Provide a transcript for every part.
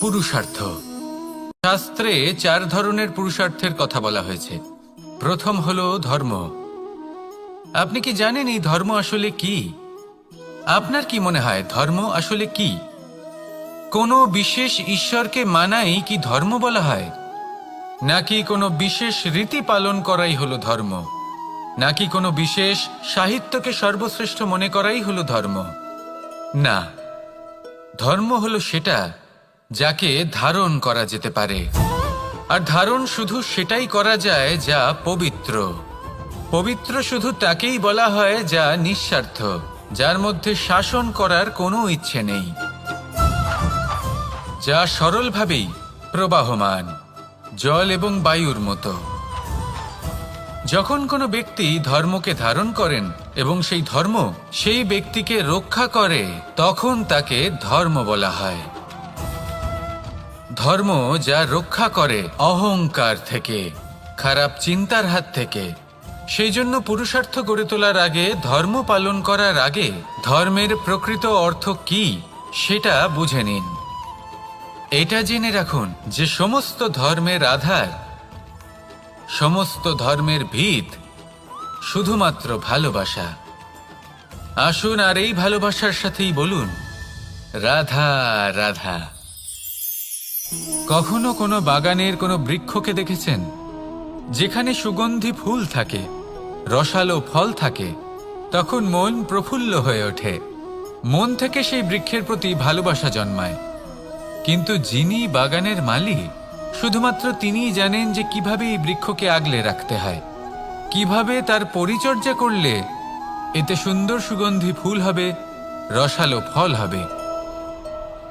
পুরুষার্থ। শাস্ত্রে চার ধরনের পুরুষার্থের কথা বলা হয়েছে। প্রথম হলো ধর্ম। আপনি কি জানেন এই ধর্ম আসলে কি? আপনার কি মনে হয় ধর্ম আসলে কি? কোনো বিশেষ ঈশ্বরকে মানাই কি ধর্ম বলা হয়? নাকি কোনো বিশেষ রীতি পালন করাই হলো ধর্ম? নাকি কোনো বিশেষ সাহিত্যকে সর্বশ্রেষ্ঠ মনে করাই হলো ধর্ম? না। ধর্ম হলো সেটা যাকে ধারণ করা যেতে পারে। আর ধারণ শুধু সেটাই করা যায় যা পবিত্র। পবিত্র শুধু তাকেই বলা হয় যা নিঃস্বার্থ, যার মধ্যে শাসন করার কোনো ইচ্ছে নেই। যা সরলভাবেই প্রবাহমান, জল এবং বায়ুর মতো। যখন কোনো ব্যক্তি ধর্মকে ধারণ করেন এবং সেই ধর্ম সেই ব্যক্তিকে রক্ষা করে, তখন তাকে ধর্ম বলা হয়। ধর্ম যা রক্ষা করে অহংকার থেকে, খারাপ চিন্তার হাত থেকে। সেই জন্য পুরুষার্থ গড়ে তোলার আগে, ধর্ম পালন করার আগে ধর্মের প্রকৃত অর্থ কি, সেটা বুঝে নিন। এটা জেনে রাখুন যে সমস্ত ধর্মের আধার, সমস্ত ধর্মের ভিত শুধুমাত্র ভালোবাসা। আসুন আর এই ভালোবাসার সাথেই বলুন, রাধা রাধা। কখনো কোনো বাগানের কোনো বৃক্ষকে দেখেছেন? যেখানে সুগন্ধি ফুল থাকে, রসালো ফল থাকে, তখন মন প্রফুল্ল হয়ে ওঠে। মন থেকে সেই বৃক্ষের প্রতি ভালোবাসা জন্মায়। কিন্তু যিনি বাগানের মালিক, শুধুমাত্র তিনিই জানেন যে কীভাবে এই বৃক্ষকে আগলে রাখতে হয়। কীভাবে তার পরিচর্যা করলে এতে সুন্দর সুগন্ধি ফুল হবে, রসালো ফল হবে।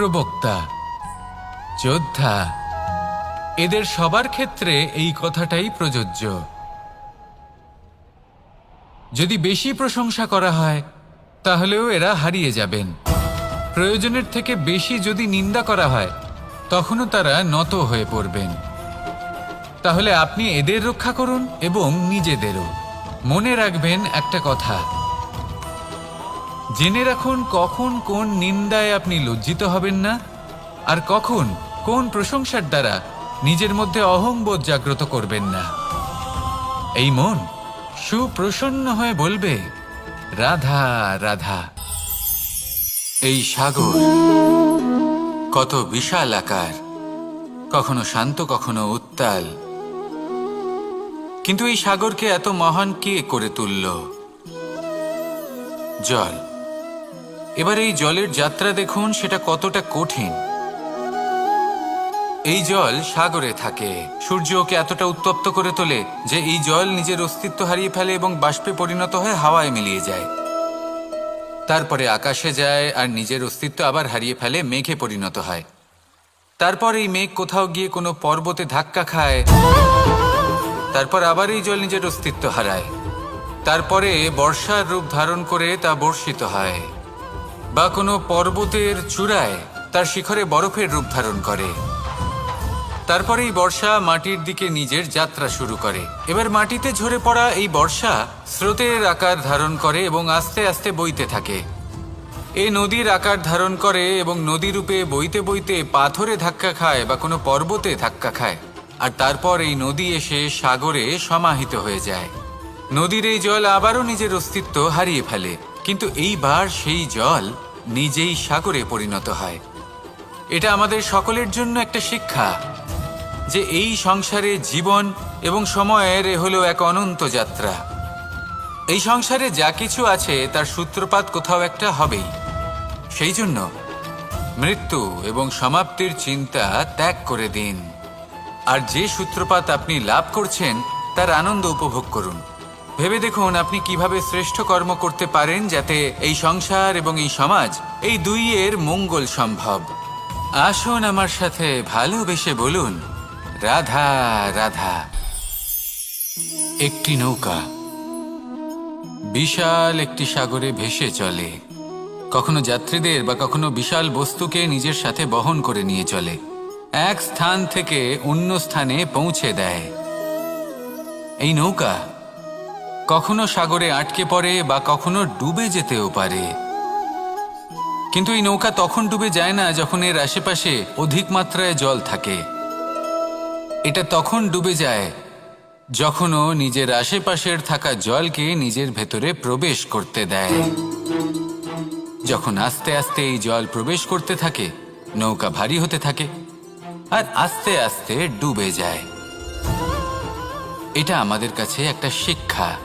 প্রবক্তা, যোদ্ধা, এদের সবার ক্ষেত্রে এই কথাটাই প্রযোজ্য। যদি বেশি প্রশংসা করা হয়, তাহলেও এরা হারিয়ে যাবেন। প্রয়োজনের থেকে বেশি যদি নিন্দা করা হয়, তখনও তারা নত হয়ে পড়বেন। তাহলে আপনি এদের রক্ষা করুন এবং নিজেদেরও। মনে রাখবেন একটা কথা জেনে রাখুন কখন কোন নিন্দায় আপনি লজ্জিত হবেন না, আর কখন কোন প্রশংসার দ্বারা নিজের মধ্যে অহংবোধ জাগ্রত করবেন না। এই মন সুপ্রসন্ন হয়ে বলবে, রাধা রাধা। এই সাগর কত বিশাল আকার, কখনো শান্ত, কখনো উত্তাল। কিন্তু এই সাগরকে এত মহান কে করে তুলল? জল। এবার এই জলের যাত্রা দেখুন, সেটা কতটা কঠিন। এই জল সাগরে থাকে। সূর্য ওকে এতটা উত্তপ্ত করে তোলে যে এই জল নিজের অস্তিত্ব হারিয়ে ফেলে এবং বাষ্পে পরিণত হয়ে হাওয়ায় মিলিয়ে যায়। তারপরে আকাশে যায় আর নিজের অস্তিত্ব আবার হারিয়ে ফেলে মেঘে পরিণত হয়। তারপর এই মেঘ কোথাও গিয়ে কোনো পর্বতে ধাক্কা খায়। তারপর আবার এই জল নিজের অস্তিত্ব হারায়। তারপরে বর্ষার রূপ ধারণ করে তা বর্ষিত হয়। বা কোনো পর্বতের চূড়ায় তার শিখরে বরফের রূপ ধারণ করে। তারপরে এই বর্ষা মাটির দিকে নিজের যাত্রা শুরু করে। এবার মাটিতে ঝরে পড়া এই বর্ষা স্রোতের আকার ধারণ করে এবং আস্তে আস্তে বইতে থাকে। এই নদীর আকার ধারণ করে এবং নদী রূপে বইতে বইতে পাথরে ধাক্কা খায় বা কোনো পর্বতে ধাক্কা খায়। আর তারপর এই নদী এসে সাগরে সমাহিত হয়ে যায়। নদীর এই জল আবারও নিজের অস্তিত্ব হারিয়ে ফেলে। কিন্তু এইবার সেই জল নিজেই সাগরে পরিণত হয়। এটা আমাদের সকলের জন্য একটা শিক্ষা যে এই সংসারে জীবন এবং সময়ের হলো এক অনন্ত যাত্রা। এই সংসারে যা কিছু আছে তার সূত্রপাত কোথাও একটা হবেই। সেই জন্য মৃত্যু এবং সমাপ্তির চিন্তা ত্যাগ করে দিন। আর যে সূত্রপাত আপনি লাভ করছেন, তার আনন্দ উপভোগ করুন। ভেবে দেখুন আপনি কীভাবে শ্রেষ্ঠ কর্ম করতে পারেন যাতে এই সংসার এবং এই সমাজ, এই দুইয়ের মঙ্গল সম্ভব। আসুন আমার সাথে ভালোবেসে বলুন, রাধা রাধা। একটি নৌকা, বিশাল একটি সাগরে ভেসে চলে। কখনো যাত্রীদের বা কখনো বিশাল বস্তুকে নিজের সাথে বহন করে নিয়ে চলে। এক স্থান থেকে অন্য স্থানে পৌঁছে দেয়। এই নৌকা কখনো সাগরে আটকে পড়ে বা কখনো ডুবে যেতেও পারে। কিন্তু এই নৌকা তখন ডুবে যায় না যখন এর আশেপাশে অধিক মাত্রায় জল থাকে। এটা তখন ডুবে যায় যখন ও নিজের আশেপাশের থাকা জলকে নিজের ভেতরে প্রবেশ করতে দেয়। যখন আস্তে আস্তে এই জল প্রবেশ করতে থাকে, নৌকা ভারী হতে থাকে আর আস্তে আস্তে ডুবে যায়। এটা আমাদের কাছে একটা শিক্ষা।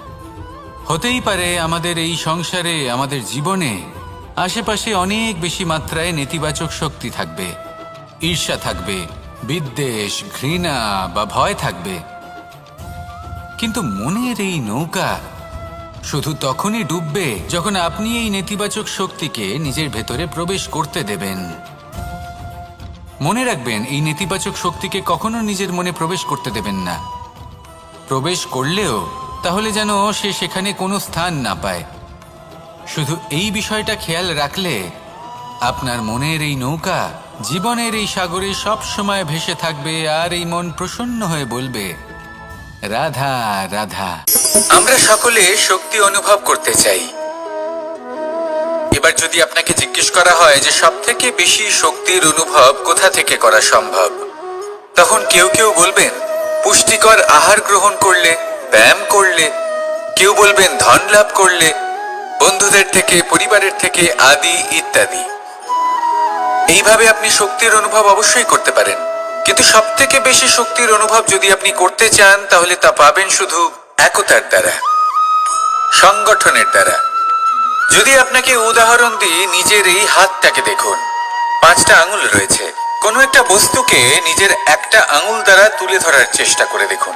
হতেই পারে আমাদের এই সংসারে, আমাদের জীবনে আশেপাশে অনেক বেশি মাত্রায় নেতিবাচক শক্তি থাকবে, ঈর্ষা থাকবে, বিদ্বেষ, ঘৃণা বা ভয় থাকবে। কিন্তু মনের এই নৌকা শুধু তখনই ডুববে যখন আপনি এই নেতিবাচক শক্তিকে নিজের ভেতরে প্রবেশ করতে দেবেন। মনে রাখবেন, এই নেতিবাচক শক্তিকে কখনো নিজের মনে প্রবেশ করতে দেবেন না। প্রবেশ করলেও তাহলে যেন সে সেখানে কোনো স্থান না পায়। শুধু এই বিষয়টা খেয়াল রাখলে আপনার মনের এই নৌকা জীবনের এই সাগরে সব সময় ভেসে থাকবে আর এই মন প্রসন্ন হয়ে বলবে, রাধা রাধা। আমরা সকলে শক্তি অনুভব করতে চাই। এবার যদি আপনাকে জিজ্ঞেস করা হয় যে সব থেকে বেশি শক্তির অনুভব কোথা থেকে করা সম্ভব, তখন কেউ কেউ বলবেন, পুষ্টিকর আহার গ্রহণ করলে। ব্যায়াম করলে, কেউ বলবেন ধন লাভ করলে, বন্ধুদের থেকে, পরিবারের থেকে আদি ইত্যাদি। এইভাবে আপনি শক্তির অনুভব অবশ্যই করতে পারেন। কিন্তু সব থেকে বেশি শক্তির অনুভব যদি আপনি করতে চান, তাহলে তা পাবেন শুধু একতার দ্বারা, সংগঠনের দ্বারা। যদি আপনাকে উদাহরণ দিই নিজের এই হাতটাকে দেখুন, পাঁচটা আঙুল রয়েছে। কোনো একটা বস্তুকে নিজের একটা আঙুল দ্বারা তুলে ধরার চেষ্টা করে দেখুন।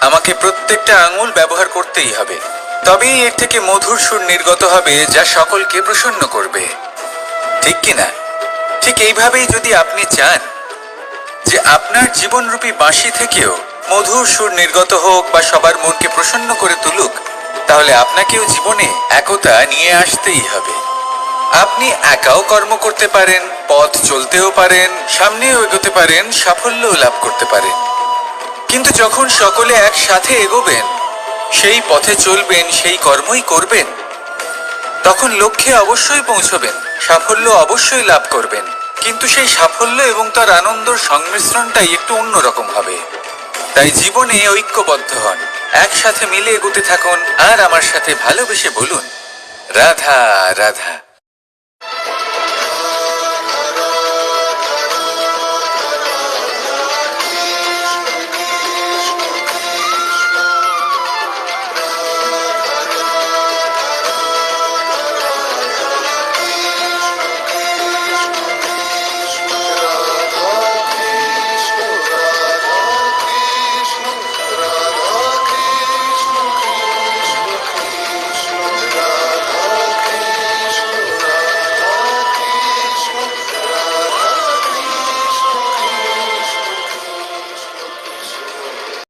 আমাকে প্রত্যেকটা আঙুল ব্যবহার করতেই হবে। তবেই এর থেকে মধুর সুর নির্গত হবে যা সকলকে প্রসন্ন করবে। ঠিক কিনা ঠিক এইভাবেই যদি আপনি চান যে আপনার জীবনরূপী বাঁশি থেকেও মধুর সুর নির্গত হোক বা সবার মনকে প্রসন্ন করে তুলুক, তাহলে আপনাকেও জীবনে একতা নিয়ে আসতেই হবে। আপনি একাও কর্ম করতে পারেন, পথ চলতেও পারেন, সামনেও এগোতে পারেন, সাফল্যও লাভ করতে পারেন। কিন্তু যখন সকলে একসাথে এগোবেন, সেই পথে চলবেন, সেই কর্মই করবেন, তখন লক্ষ্যে অবশ্যই পৌঁছবেন, সাফল্য অবশ্যই লাভ করবেন। কিন্তু সেই সাফল্য এবং তার আনন্দর সংমিশ্রণটাই একটু অন্যরকম হবে। তাই জীবনে ঐক্যবদ্ধ হন, একসাথে মিলে এগোতে থাকুন, আর আমার সাথে ভালোবেসে বলুন, রাধা রাধা।